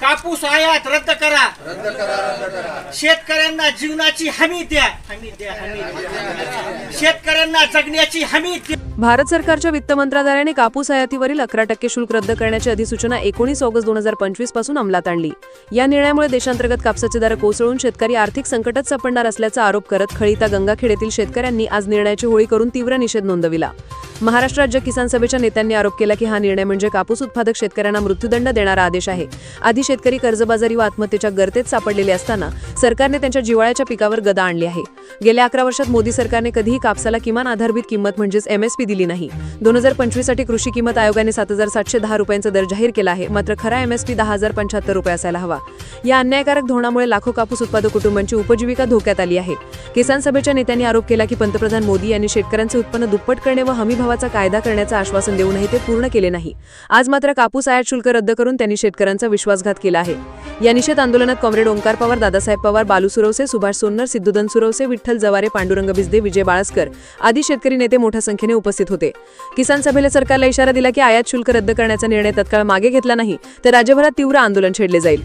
कापूस आयात रद्द करा. शेतकऱ्यांना जीवनाची हमी द्या. हमी द्या हमी द्या. शेतकऱ्यांना जगण्याची हमी द्या. भारत सरकारच्या वित्त मंत्रालयाने कापूस आयातीवरील अकरा टक्के शुल्क रद्द करण्याची अधिसूचना एकोणीस ऑगस्ट दोन हजार पंचवीसपासून अंमलात आणली. या निर्णयामुळे देशांतर्गत कापसाचे दर कोसळून शेतकरी आर्थिक संकटात सापडणार असल्याचा आरोप करत खळीता गंगाखेड येथील शेतकऱ्यांनी आज निर्णयाची होळी करून तीव्र निषेध नोंदविला. महाराष्ट्र राज्य किसान सभेच्या नेत्यांनी आरोप केला की हा निर्णय म्हणजे कापूस उत्पादक शेतकऱ्यांना मृत्यूदंड देणारा आदेश आहे. आधी शेतकरी कर्जबाजारी व आत्महत्येच्या गर्तेत सापडलेले असताना सरकारने त्यांच्या जिवाळ्याच्या पिकावर गदा आणली आहे. गेल्या अकरा वर्षात मोदी सरकारने कधीही कापसाला किमान आधारभूत किंमत म्हणजेच एमएसपी दिली नाही. दोन हजार पंचवीससाठी कृषी किंमत आयोगाने सात हजार सातशे दहा रुपयांचा दर जाहीर केला आहे. मात्र खरा एमएसपी दहा हजार पंच्याहत्तर रुपये असायला हवा. या अन्यायकारक धोरणामुळे लाखो कापूस उत्पादक कुटुंबांची उपजीविका धोक्यात आली आहे. किसान सभेच्या नेत्यांनी आरोप केला की पंतप्रधान मोदी यांनी शेतकऱ्यांचे उत्पन्न दुप्पट करणे व हमीभावाचा कायदा करण्याचं आश्वासन देऊनही ते पूर्ण केले नाही. आज मात्र कापूस आयात शुल्क रद्द करून त्यांनी शेतकऱ्यांचा विश्वासघात केला आहे. या निषेध आंदोलनात कॉम्रेड ओंकार पवार दादासाहेब पवार बालू सुरवसे सुभाष सोन्नर सिद्धुदन सुरवसे विठ्ठल जवारे पांडुरंग बिजदे विजय बाळसकर आदी शेतकरी नेते मोठ्या संख्येने उपस्थित होते. किसान सभेला सरकारला इशारा दिला की आयात शुल्क रद्द करण्याचा निर्णय तत्काळ मागे घेतला नाही तर राज्यभरात तीव्र आंदोलन छेडले जाईल.